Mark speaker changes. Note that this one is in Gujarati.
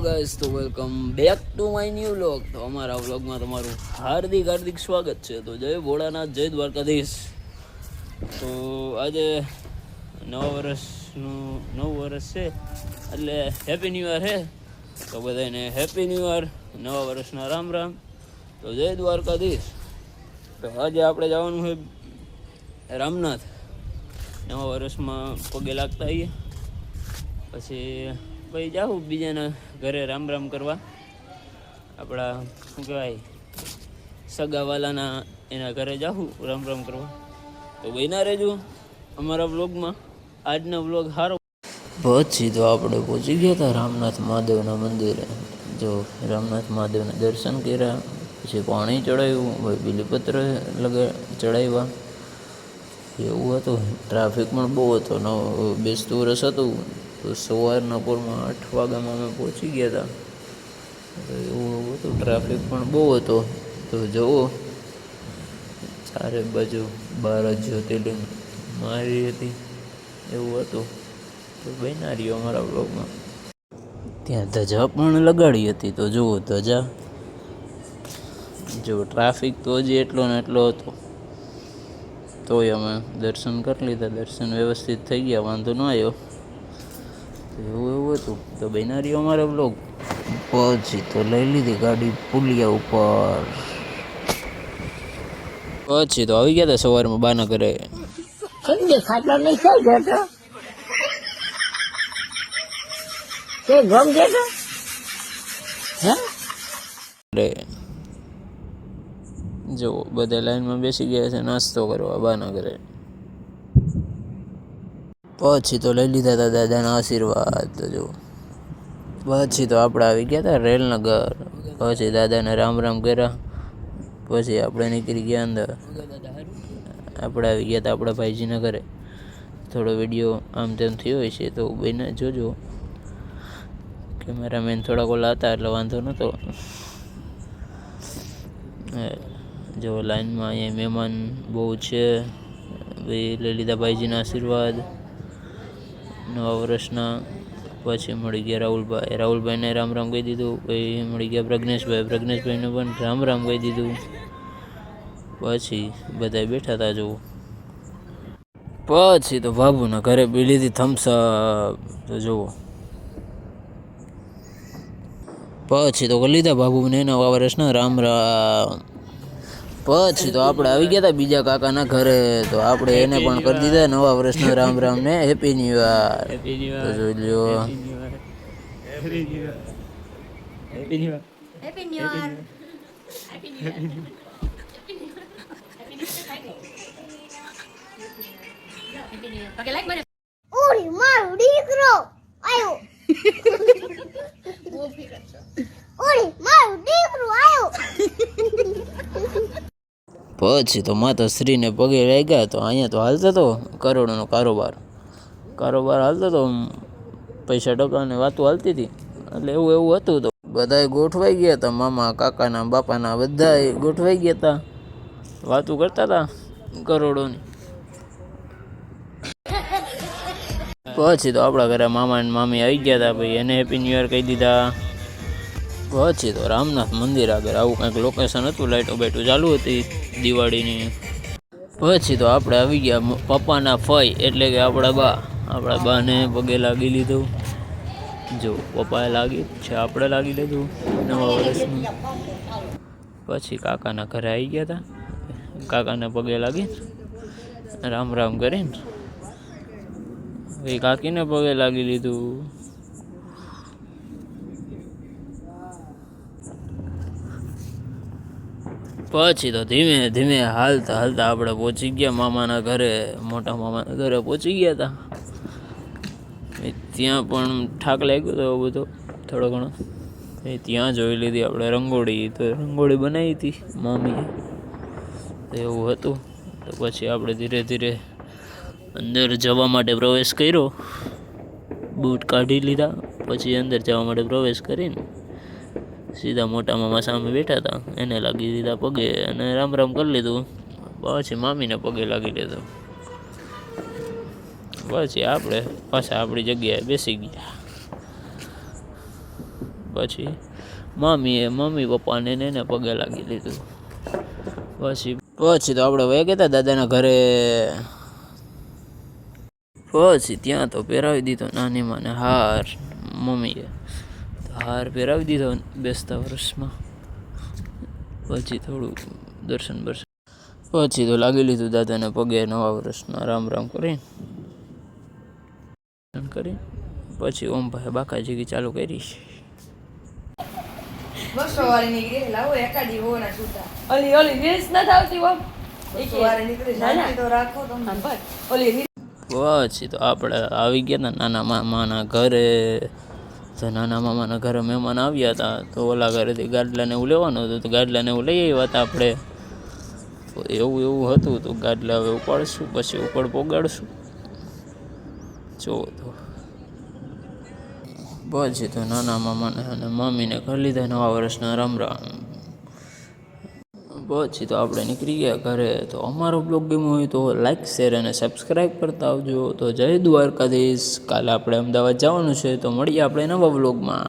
Speaker 1: ગાઈસ તો welcome back to my new vlog તો અમારા વ્લોગમાં તમારું હાર્દિક હાર્દિક સ્વાગત છે. તો જય ભોળાનાથ, જય દ્વારકાધીશ. તો આજે નવા વર્ષનું, નવું વર્ષ છે, એટલે હેપી ન્યૂ યર હે. તો બધાને હેપી ન્યૂ યર નવા વર્ષના રામ રામ. તો જય દ્વારકાધીશ. તો આજે આપણે જવાનું છે રામનાથ. નવા વર્ષમાં પગે લાગતા આવીએ પછી ભાઈ જાઉં બીજાના ઘરે રામ રામ કરવા. આપણા, શું કહેવાય, સગાવાલાના એના ઘરે જાઉં રામ રામ કરવા. તો બન્યા રહેજો અમારા વ્લોગમાં. આજનો વ્લોગ સારો પછી તો આપણે પહોંચી ગયા હતા રામનાથ મહાદેવના મંદિરે. જો રામનાથ મહાદેવના દર્શન કર્યા, પછી પાણી ચડાવ્યું બીલીપત્ર લગા ચડાવ્યા. એવું હતું ટ્રાફિક પણ બહુ હતો ન બેસતું વર્ષ હતું. તો સવારના પોરમાં આઠ વાગ્યામાં અમે પહોંચી ગયા હતા તો એવું હતું ટ્રાફિક પણ બહુ હતો. તો જુઓ ચારે બાજુ બાર જ્યોતિર્લિંગ મારી હતી. એવું હતું. તો બન્યા રહ્યો અમારા બ્લોગમાં ત્યાં ધજા પણ લગાડી હતી. તો જુઓ ધજા. જો ટ્રાફિક તો હજી એટલો ને એટલો હતો. તોય અમે દર્શન કરી લીધા. દર્શન વ્યવસ્થિત થઈ ગયા. વાંધો ન આવ્યો. એવું એવું હતું. તો બિનારીઓ અમારો બ્લોગ પછી તો લઈ લીધી ગાડી પુલિયા ઉપર. પછી તો આવી ગયા હતા સવારમાં બાના ઘરે
Speaker 2: સંજય ખાટલો નહીં કઈ જતો તે? ગમ જતો હે?
Speaker 1: ઘરે જો બધા લાઈનમાં બેસી ગયા છે નાસ્તો કરવા બાના ઘરે પછી તો લઈ લીધા હતા દાદાના આશીર્વાદ, તો જો પછી તો આપણે આવી ગયા હતા રેલનગર. પછી દાદાને રામ રામ કર્યા. પછી આપણે નીકળી ગયા અંદર. આપણે આવી ગયા હતા આપણા ભાઈજીના ઘરે. થોડો વીડિયો આમ તેમ થયો હોય છે, તો બેને જોજો. કેમેરામેન થોડાક ઓલા હતા, એટલે વાંધો નહોતો જો લાઈનમાં અહીંયા મહેમાન બહુ છે. ભાઈ લઈ લીધા ભાઈજીના આશીર્વાદ. નવા વર્ષના પછી મળી ગયા રાહુલભાઈ રાહુલભાઈને રામ રામ કહી દીધું, પછી મળી ગયા પ્રજ્ઞેશભાઈ. પ્રજ્ઞેશભાઈને પણ રામ રામ કહી દીધું. પછી બધા બેઠા હતા જુઓ. પછી તો બાબુના ઘરે પી લીધી થમ્સઅપ તો જુઓ. પછી તો લીધા બાબુને નવા વર્ષના રામ રામ. પછી તો આપણે આવી ગયા હતા બીજા કાકાના ઘરે તો આપણે એને પણ કરી દીધા નવા વર્ષનો રામ રામ ને હેપી ન્યુ યર જોઈ લ્યો
Speaker 3: happy new year Year. Pakai like mana?
Speaker 1: પછી તો માતાશ્રીને પગે લાગ્યા તો અહીંયા તો હાલતો હતો કરોડોનો કારોબાર. કારોબાર હાલતો હતો પૈસા ટકાની વાતો હાલતી હતી. એટલે એવું એવું હતું તો બધાએ ગોઠવાઈ ગયા હતા મામા, કાકાના, બાપાના બધાએ ગોઠવાઈ ગયા હતા વાતો કરતા હતા કરોડોની. પછી તો આપણા ઘરે મામા ને મામી આવી ગયા હતા ભાઈ એને હેપી ન્યુ યર કહી દીધા. પછી તો રામનાથ મંદિર આગળ આવું કંઈક લોકેશન હતું લાઇટો બાઇટો ચાલુ હતી દિવાળીની. પછી તો આપણે આવી ગયા પપ્પાના ફઈ, એટલે કે આપણા બા. આપણા બાને પગે લાગી લીધું. જો, પપ્પાએ લાગી, છે, આપણે લાગી લીધું નવા વર્ષનું. પછી કાકાના ઘરે આવી ગયા હતા કાકાને પગે લાગી, રામ રામ કરીને. એ કાકીને પગે લાગી લીધું. પછી તો ધીમે ધીમે હાલતા હાલતા આપણે પહોંચી ગયા મામાના ઘરે. મોટા મામાના ઘરે પહોંચી ગયા હતા ત્યાં પણ ઠાક લાગ્યો હતો એવો બધો, થોડો ઘણો. એ ત્યાં જોઈ લીધી આપણે રંગોળી. તો રંગોળી બનાવી હતી મામીએ. તો એવું હતું. તો પછી આપણે ધીરે ધીરે અંદર જવા માટે પ્રવેશ કર્યો. બૂટ કાઢી લીધા. પછી અંદર જવા માટે પ્રવેશ કરીને સીધા મોટા મામા સામે બેઠા હતા. એને લાગી દીધા પગે અને રામ રામ કરી લીધું. પછી મામીને પગે લાગી લીધો. પછી આપણે પાછા આપણી જગ્યાએ બેસી ગયા. પછી મામીએ મમ્મી પપ્પાને એને પગે લાગી લીધું. પછી પછી તો આપણે વહી ગયા દાદાના ઘરે. પછી ત્યાં તો પહેરાવી દીધો નાની માને હાર મમ્મીએ. હાર પહેરાવી દીધો બેસતા વર્ષમાં. પછી થોડું દર્શન બર્શન. પછી તો લાગી લીધું દાદાને પગે નવા વર્ષના રામ રામ કરી કરી પછી ઓમ ભાઈ બાકાજી ચાલુ કરી.
Speaker 4: બસો વાળી નીકળી લાવો એકાદી હોવાના છૂટા.
Speaker 3: ઓલી ઓલી રીલ્સ ના,
Speaker 1: પછી તો આપણે આવી ગયા નાના મામાના ઘરે. તો નાના મામાના ઘરે મહેમાન આવ્યા હતા તો ઓલા ઘરેથી ગાડલાને એવું લેવાનું હતું તો ગાડલાને એવું લઈ આવ્યા હતા આપણે. તો એવું એવું હતું તો ગાડલા હવે ઉપાડશું, પછી ઉપર પોગાડશું. જો તો. પછી તો નાના મામાને અને મમ્મીને કરી લીધા નવા વર્ષના રામ રામ. પછી તો આપણે નીકળી ગયા ઘરે. તો અમારો બ્લોગ ગમ્યો હોય તો લાઇક શેર અને સબસ્ક્રાઈબ કરતા આવજો. તો જય દ્વારકાધીશ. કાલે આપણે અમદાવાદ જવાનું છે. તો મળીએ આપણે નવા બ્લોગમાં.